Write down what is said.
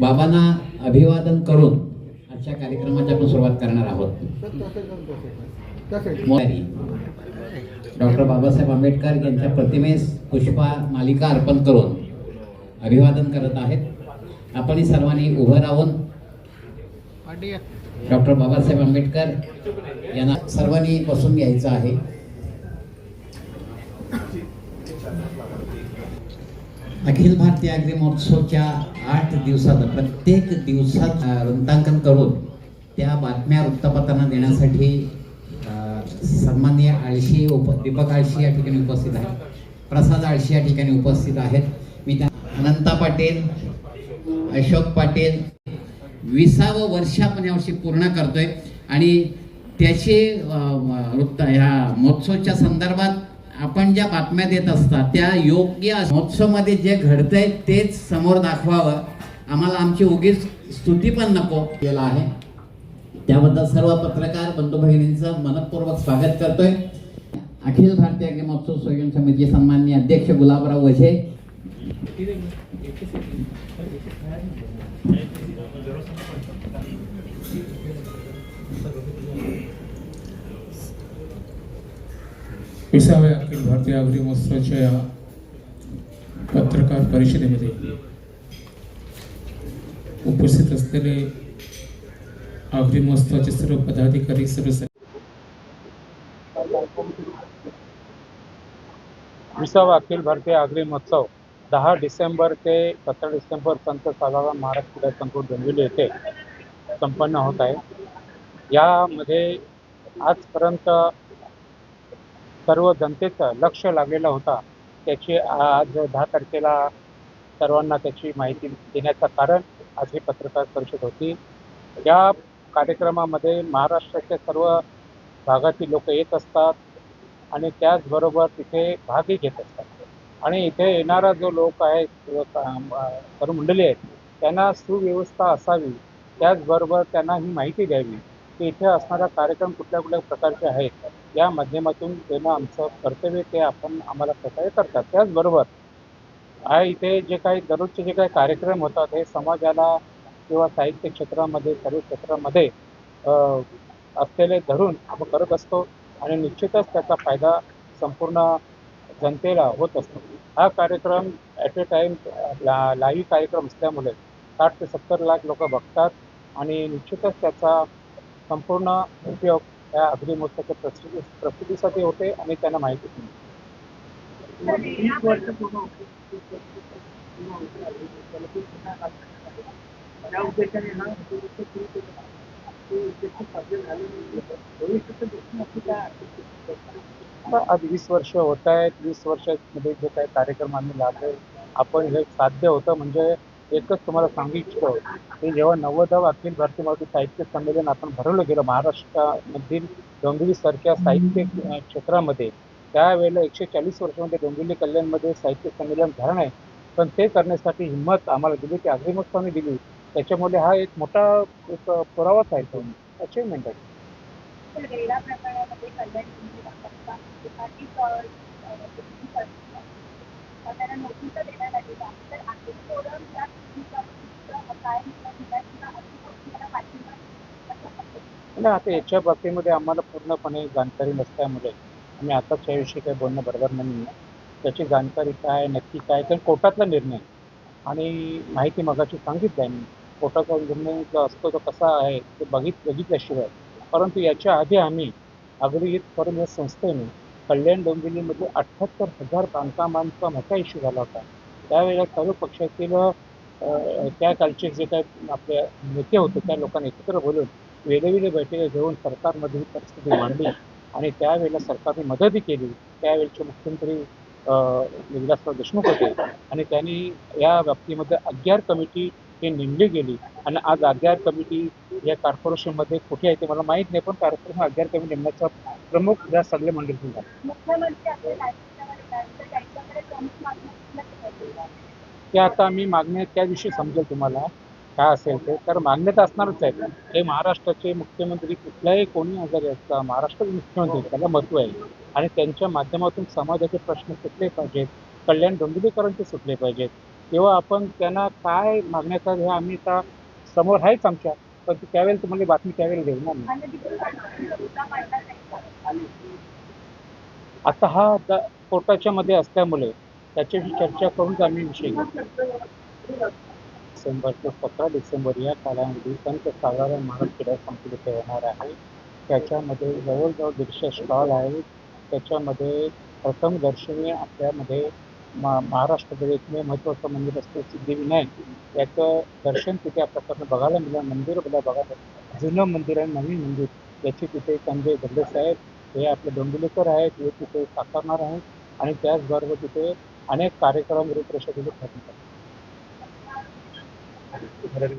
बाबांना अभिवादन करून आजच्या कार्यक्रमाची आपण सुरुवात करणार आहोत. डॉक्टर बाबासाहेब आंबेडकर यांच्या प्रतिमेस पुष्पा मालिका अर्पण करून अभिवादन करत आहेत. आपण सर्वांनी उभं राहून डॉक्टर बाबासाहेब आंबेडकर यांना सर्वांनी बसून घ्यायचं आहे. अखिल भारतीय अग्री महोत्सवच्या आठ दिवसात प्रत्येक दिवसात वृत्तांकन करून त्या बातम्या वृत्तपत्रांना देण्यासाठी सन्माननीय आळशी उप दीपक आळशी या ठिकाणी उपस्थित आहेत. प्रसाद आळशी या ठिकाणी उपस्थित आहेत. मी त्या अनंता पाटील अशोक पाटील विसावं वर्ष आपण यावर्षी पूर्ण करतोय. आणि त्याचे वृत्त ह्या महोत्सवच्या संदर्भात आपण ज्या बातम्या देत असतात त्या योग्य महोत्सवमध्ये जे घडतंय तेच समोर दाखवावं. आम्हाला आमची उगीच स्तुती पण नको. केला आहे. त्याबद्दल सर्व पत्रकार बंधू भगिनींचं मनपूर्वक स्वागत करतोय. अखिल भारतीय अग्नि महोत्सव संयोजन समितीचे सन्माननीय अध्यक्ष गुलाबराव वझे. विसाव्या अखिल भारतीय अग्री महोत्सवाच्या या पत्रकार परिषदेमध्ये उपस्थित असलेले अग्री महोत्सवाचे सर्व पदाधिकारी सर्व विसावा अखिल भारतीय आगरी महोत्सव दहा डिसेंबर ते सतरा डिसेंबर संत साधारण महाराष्ट्र क्रीडा संकुल डोंबिवली येथे संपन्न होत आहे. यामध्ये आजपर्यंत सर्व जनतेचं लक्ष लागलेला होता. त्याची आज दहा तारखेला सर्वांना त्याची माहिती देण्याचं कारण आज ही पत्रकार परिषद होती. या कार्यक्रमामध्ये महाराष्ट्राच्या सर्व भागातील लोक येत असतात आणि त्याचबरोबर तिथे भागही घेत असतात. आणि इथे येणारा जो लोक आहे किंवा तरुण मंडळी आहेत त्यांना सुव्यवस्था असावी. त्याचबरोबर त्यांना ही माहिती द्यावी. की इथे असणारा कार्यक्रम कुठल्या कुठल्या प्रकारचे आहेत या माध्यमातून त्यांना आमचं कर्तव्य ते आपण आम्हाला प्रकारे करतात. त्याचबरोबर आहे इथे जे काही दररोजचे जे काही कार्यक्रम होतात हे समाजाला किंवा साहित्य क्षेत्रामध्ये सर्व क्षेत्रामध्ये असलेले धरून आपण करत असतो आणि निश्चितच त्याचा फायदा संपूर्ण जनतेला होत असतो. हा कार्यक्रम ॲट ए टाईम ला लाईव्ह कार्यक्रम असल्यामुळे साठ ते सत्तर लाख लोक बघतात आणि निश्चितच त्याचा संपूर्ण उपयोग या अग्री महोत्सवाच्या प्रसिद्धी प्रसिद्धीसाठी होते आणि त्यांना माहिती आज वीस वर्ष होत आहेत. वीस वर्षामध्ये जे काही कार्यक्रम आम्ही लाभले आपण हे साध्य होतं म्हणजे एकच तुम्हाला सांगू इच्छितो की जेव्हा नव्वदावं अखिल भारतीय मराठी साहित्य संमेलन आपण भरवलं गेलं महाराष्ट्रामधील डोंबिवलीसारख्या साहित्य क्षेत्रामध्ये त्यावेळेला एकशे चाळीस वर्षामध्ये डोंबिवली कल्याणमध्ये साहित्य संमेलन झालं नाही पण ते करण्यासाठी हिंमत आम्हाला दिली ती अग्रिमोत्सवाने दिली त्याच्यामुळे हा एक मोठा एक पुरावाच आहे तो अचिव्हमेंट आहे तर रेरा प्रकरणामध्ये कल्याण हिंदू दाखवता एकाकी त्यांना नोटीस देण्यात आलेली आहे तर आर्थिक फोरम या चुकीचं काय दिला किंवा अधिक मला पाठिंबा नाही आता याच्या बाबतीमध्ये आम्हाला पूर्णपणे जाणकारी नसल्यामुळे आम्ही आताच याविषयी काही बोलणं बरोबर नाही त्याची जाणकारी काय नक्की काय कारण कोर्टातला निर्णय. आणि माहिती मगाशी सांगितलं आहे मी. कोर्टाचा निर्णय जो असतो तो कसा आहे ते बघित बघितल्याशिवाय. परंतु याच्या आधी आम्ही अग्रहित करून या संस्थेने कल्याण डोंबिवलीमध्ये अठ्ठ्याहत्तर हजार बांधकामांचा मोठा इश्यू झाला होता. त्यावेळेला सर्व पक्षातील त्या कालचे जे काय आपले नेते होते त्या लोकांनी एकत्र बोलून वेगवेगळे बैठकी घेऊन सरकारमध्ये ही परिस्थिती मांडली आणि त्यावेळेला सरकारने मदतही केली. त्यावेळेचे मुख्यमंत्री विलासराव देशमुख होते आणि त्यांनी या बाबतीमध्ये अग्यार कमिटी ही नेमली गेली आणि आज अग्यार कमिटी या कॉर्पोरेशनमध्ये कुठे आहे ते मला माहीत नाही पण कॉर्पोरेशन अग्यार कमिटी नेमण्याचा प्रमुख या सगळे मंडळी झाला. मुख्यमंत्री आपल्या राज्यावर येतात तर त्यांच्याकडे प्रमुख मागणी असल्या पाहिजे ते आता आम्ही मागण्या त्या दिवशी समजेल तुम्हाला. काय असेल ते तर मान्यता तर असणारच आहे. हे महाराष्ट्राचे मुख्यमंत्री कुठल्याही कोणी आजारी असता महाराष्ट्राचे मुख्यमंत्री त्याला महत्त्व आहे. आणि त्यांच्या माध्यमातून समाजाचे प्रश्न सुटले पाहिजेत कल्याण डोंबिवलीकरांचे सुटले पाहिजेत. तेव्हा आपण त्यांना काय मागण्याचा हे आम्ही आता समोर आहेच आमच्या. पण त्यावेळेला तुम्हाला बातमी त्यावेळेला देणार ना आता हा कोर्टाच्या मध्ये असल्यामुळे त्याच्याशी चर्चा करूनच आम्ही विषय घेऊ. डिसेंबर ते सतरा डिसेंबर या कालावधी संत साधारण महाराष्ट्र क्रीडा संकुल होणार आहे. त्याच्यामध्ये जवळजवळ दीडशे स्टॉल आहेत. त्याच्यामध्ये प्रथम दर्शनी आपल्यामध्ये मा महाराष्ट्रातील एकमेव महत्त्वाचं मंदिर असतं सिद्धिविनायक. याचं दर्शन तिथे आपल्याकडनं बघायला मिळालं. मंदिर बघा बघायला जुनं मंदिर आहे नवीन मंदिर. याची तिथे संजय धल्ले साहेब हे आपले डोंबिवलीकर आहेत हे तिथे साकारणार आहेत. आणि त्याचबरोबर तिथे अनेक कार्यक्रम रूपरेषा तिथे dari